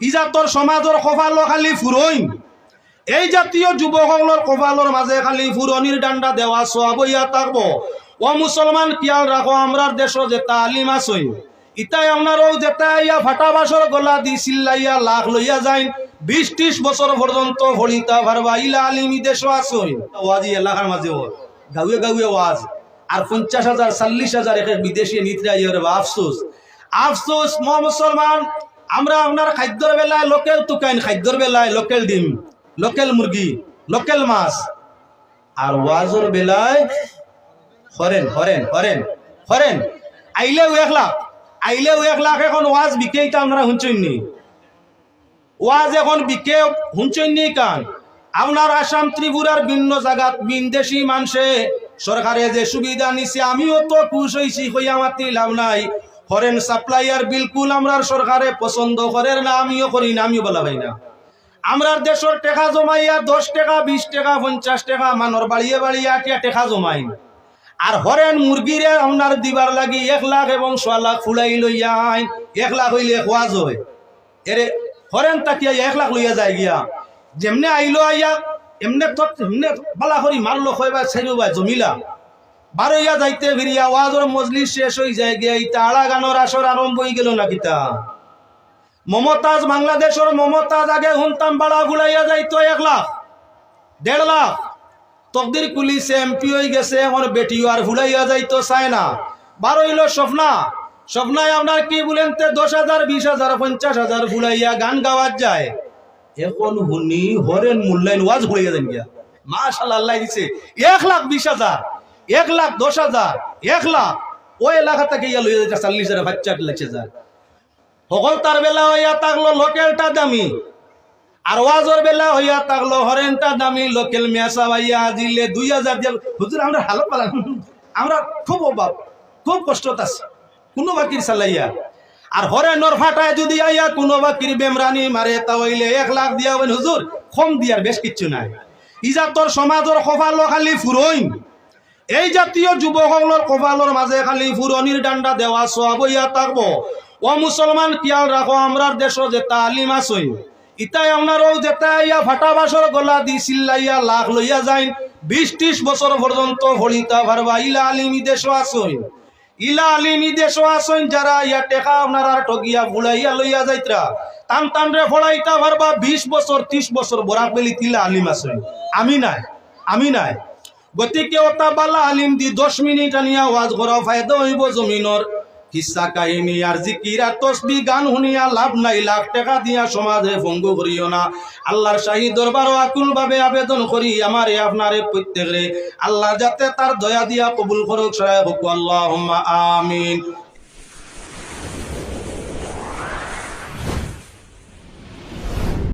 ইজাতর সমাজৰ কপালো খালি ফুৰইন, এই জাতীয় যুৱকসকলৰ কপালৰ মাজে খালি ফুরনির ডান্ডা দেওয়া সব ইয়া থাকব। ও মুসলমান কিয়াল রাখো আমরার দেশ যে তালিম আসইন ইতাই আপনারও যেটা ইয়া ফাটা বাসর গলা দি চিল্লাইয়া লাখ লইয়া যাইন। বিশ ত্রিশ বছর পর্যন্ত হলিতা ভারবা ইলা আলিমি দেশ আসইন ওয়াজি এলাকার মাঝে ও গাউয়ে গাউয়ে ওয়াজ আর পঞ্চাশ হাজার চল্লিশ হাজার এক এক বিদেশি নিত্রা ইয়ে আফসোস আফসোস ম মুসলমান আমরা আপনার খাদ্যর বেলায় লোকেল তুকাইন, খাদ্যর বেলায় লোকেল ডিম, লোকেল মুরগি, লোকেল মাছ। আর ওয়াজর বেলায় হরেন হরেন হরেন হরেন। আইলেও এক লাখ, আইলেও এক লাখ এখন ওয়াজ বিকেইটা আপনারা শুনছেন নি ওয়াজ এখন বিকে শুনছেন নি কান আপনার আসাম ত্রিপুরার ভিন্ন জায়গাত বিনদেশি মানুষে সরকারে যে সুবিধা নিছে, আমিও তো খুশ হয়েছি হইয়া মাতি লাভ নাই। হরেন সাপ্লাইয়ার বিলকুল আমরার সরকারে পছন্দ করেন না, আমিও করি না, আমিও বলা ভাই না। আমরার দেশের টেকা জমাইয়া দশ টাকা, বিশ টাকা, পঞ্চাশ টাকা, মানর বাড়িয়ে বাড়িয়ে টেকা জমাই। আর হরেন মুরগিরে আপনার দিবার লাগি এক লাখ এবং সোয়া লাখ ফুলাই লইয়া আইন, এক লাখ হইলে খোয়াজ হয় এরে হরেন তাকিয়া এক লাখ লইয়া যায় গিয়া। যেমনে আইলো আইয়া, এমনে তো এমনে বালা করি মারলো খয়বা ছেড়বা জমিলা। বারইয়া যাইতে ফিরিয়া ওয়াজর মজলিস শেষ হয়ে যায় গিয়া ইতা আড়া গানোর আসর আরম্ভ হয়ে গেল না কিতা? মমতাজ বাংলাদেশের মমতাজ আগে শুনতাম বাড়া গুলাইয়া যাইতো এক লাখ, দেড় লাখ। তকদির পুলিশ এমপি হয়ে গেছে এখন বেটিও আর ভুলাইয়া যাইতো চায় না। বারো হইল স্বপ্না, স্বপ্নায় আপনার কি বলেন তে, দশ হাজার, বিশ হাজার, পঞ্চাশ হাজার ভুলাইয়া গান গাওয়ার যায়। এখন শুনি হরেন মূল্যায়ন ওয়াজ ভুলাইয়া যান গিয়া। মাশাল্লাহ আল্লাহ দিছে, এক লাখ বিশ হাজার। এক লাখ দশ হাজার, এক লাখ। ওই এলাকা থেকে ইয়া লইয়া যাইতে চল্লিশ হাজার বাচ্চা লাগছে যায় সকল তার বেলা হইয়া থাকল লোকেলটা দামি। আর ওয়াজর বেলা হইয়া থাকল হরেনটা দামি। লোকেল মেসা ভাইয়া দিলে দুই হাজার দিয়ে হুজুর, আমরা হালো পালাম। আমরা খুব অভাব খুব কষ্টত আছে কোনো বাকির চালাইয়া। আর হরেনর ফাটায় যদি আইয়া কোনো বাকির বেমরানি মারে তা হইলে এক লাখ দিয়া হুজুর, কম দিয়ার বেশ কিচ্ছু নাই। ইজাতর সমাজর কপালো খালি ফুরইন। এই জাতীয় যুৱকসকলৰ কপালৰ মাজে খালি ফুরনির ডান্ডা দেওয়া সব ইয়া থাকব। ও মুসলমান কিয়াল রাখো আমরার দেশ যে তালিম আসইন ইতাই আপনারও যেটা ইয়া ফাটা বাসর গলা দি চিল্লাইয়া লাখ লইয়া যাইন। বিশ ত্রিশ বছর পর্যন্ত হলিতা ভারবা ইলা আলিমি দেশ আসইন ইলা আলিমি দেশ আসইন যারা ইয়া টেকা আপনারা ঠগিয়া ভুলাইয়া লইয়া যাইত্রা টান টান রে ফড়াইতা ভারবা বিশ বছর ত্রিশ বছর বরাক বেলি তিলা আলিম আসইন আমি নাই আমি নাই। গতিকে ওটা বালা আলিম দি দশ মিনিট আনিয়া ওয়াজ করা ফায়দা হইব জমিনর কিসা কাহিনী আর জিকিরা তসবি গান শুনিয়া লাভ নাই, লাখ টাকা দিয়া সমাজে ভঙ্গ করিও না। আল্লাহর শাহী দরবার আকুল ভাবে আবেদন করি, আমারে, আপনারে, প্রত্যেকরে। আল্লাহ যাতে তার দয়া দিয়া কবুল করুক সহায় হোক আল্লাহ আমিন।